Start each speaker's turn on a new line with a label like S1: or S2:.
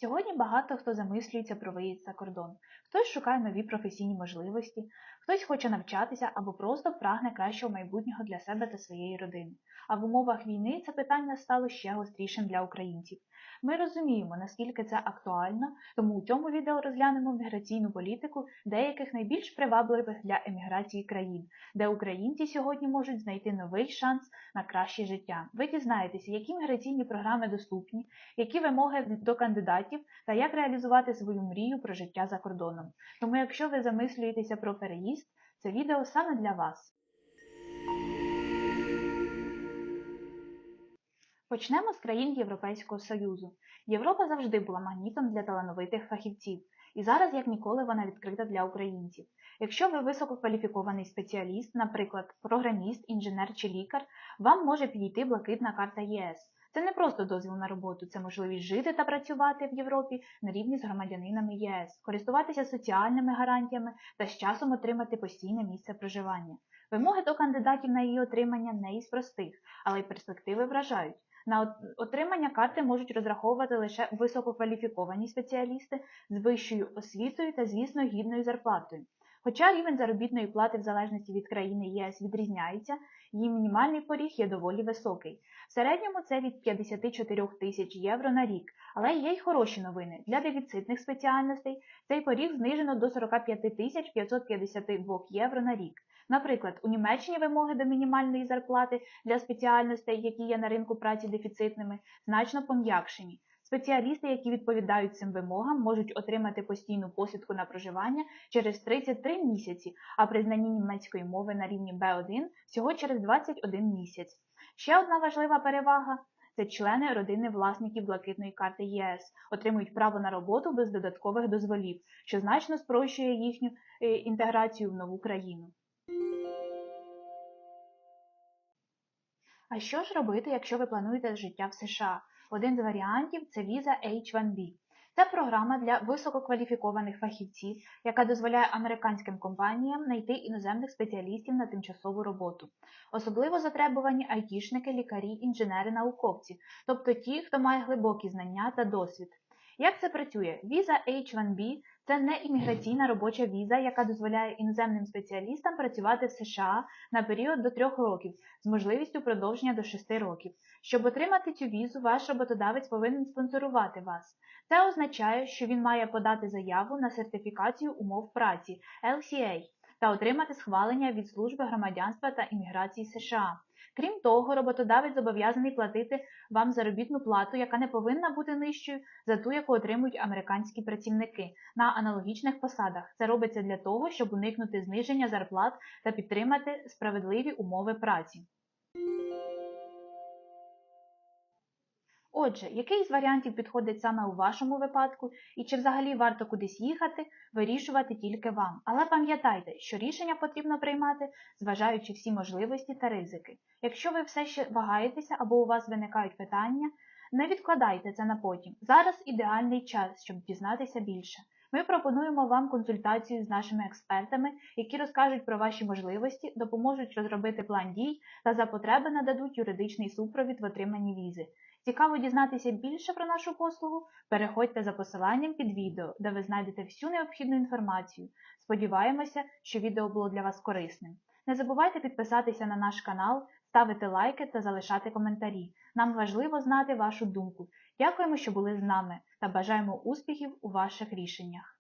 S1: Сьогодні багато хто замислюється про виїзд за кордон. Хтось шукає нові професійні можливості, хтось хоче навчатися або просто прагне кращого майбутнього для себе та своєї родини. А в умовах війни це питання стало ще гострішим для українців. Ми розуміємо, наскільки це актуально, тому у цьому відео розглянемо міграційну політику деяких найбільш привабливих для еміграції країн, де українці сьогодні можуть знайти новий шанс на краще життя. Ви дізнаєтеся, які міграційні програми доступні, які вимоги до кандидатів та як реалізувати свою мрію про життя за кордоном. Тому, якщо ви замислюєтеся про переїзд, це відео саме для вас. Почнемо з країн Європейського Союзу. Європа завжди була магнітом для талановитих фахівців, і зараз, як ніколи, вона відкрита для українців. Якщо ви висококваліфікований спеціаліст, наприклад, програміст, інженер чи лікар, вам може підійти блакитна карта ЄС. Це не просто дозвіл на роботу, це можливість жити та працювати в Європі на рівні з громадянинами ЄС, користуватися соціальними гарантіями та з часом отримати постійне місце проживання. Вимоги до кандидатів на її отримання не із простих, але й перспективи вражають. На отримання карти можуть розраховувати лише висококваліфіковані спеціалісти з вищою освітою та, звісно, гідною зарплатою. Хоча рівень заробітної плати в залежності від країни ЄС відрізняється, її мінімальний поріг є доволі високий. В середньому це від 54 тисяч євро на рік, але є й хороші новини. Для дефіцитних спеціальностей цей поріг знижено до 45 тисяч 552 євро на рік. Наприклад, у Німеччині вимоги до мінімальної зарплати для спеціальностей, які є на ринку праці дефіцитними, значно пом'якшені. Спеціалісти, які відповідають цим вимогам, можуть отримати постійну посвідку на проживання через 33 місяці, а при знанні німецької мови на рівні B1 всього через 21 місяць. Ще одна важлива перевага це члени родини власників блакитної карти ЄС, отримують право на роботу без додаткових дозволів, що значно спрощує їхню інтеграцію в нову країну. А що ж робити, якщо ви плануєте життя в США? Один з варіантів це віза H1B. Це програма для висококваліфікованих фахівців, яка дозволяє американським компаніям знайти іноземних спеціалістів на тимчасову роботу. Особливо затребувані айтішники, лікарі, інженери, науковці, тобто ті, хто має глибокі знання та досвід. Як це працює? Віза H1B це не імміграційна робоча віза, яка дозволяє іноземним спеціалістам працювати в США на період до 3 років з можливістю продовження до 6 років. Щоб отримати цю візу, ваш роботодавець повинен спонсорувати вас. Це означає, що він має подати заяву на сертифікацію умов праці LCA та отримати схвалення від служби громадянства та імміграції США. Крім того, роботодавець зобов'язаний платити вам заробітну плату, яка не повинна бути нижчою за ту, яку отримують американські працівники на аналогічних посадах. Це робиться для того, щоб уникнути зниження зарплат та підтримати справедливі умови праці. Отже, який з варіантів підходить саме у вашому випадку, і чи взагалі варто кудись їхати, вирішувати тільки вам. Але пам'ятайте, що рішення потрібно приймати, зважаючи всі можливості та ризики. Якщо ви все ще вагаєтеся або у вас виникають питання, не відкладайте це на потім. Зараз ідеальний час, щоб дізнатися більше. Ми пропонуємо вам консультацію з нашими експертами, які розкажуть про ваші можливості, допоможуть розробити план дій та за потреби нададуть юридичний супровід в отриманні візи. Цікаво дізнатися більше про нашу послугу? Переходьте за посиланням під відео, де ви знайдете всю необхідну інформацію. Сподіваємося, що відео було для вас корисним. Не забувайте підписатися на наш канал, ставити лайки та залишати коментарі. Нам важливо знати вашу думку. Дякуємо, що були з нами та бажаємо успіхів у ваших рішеннях.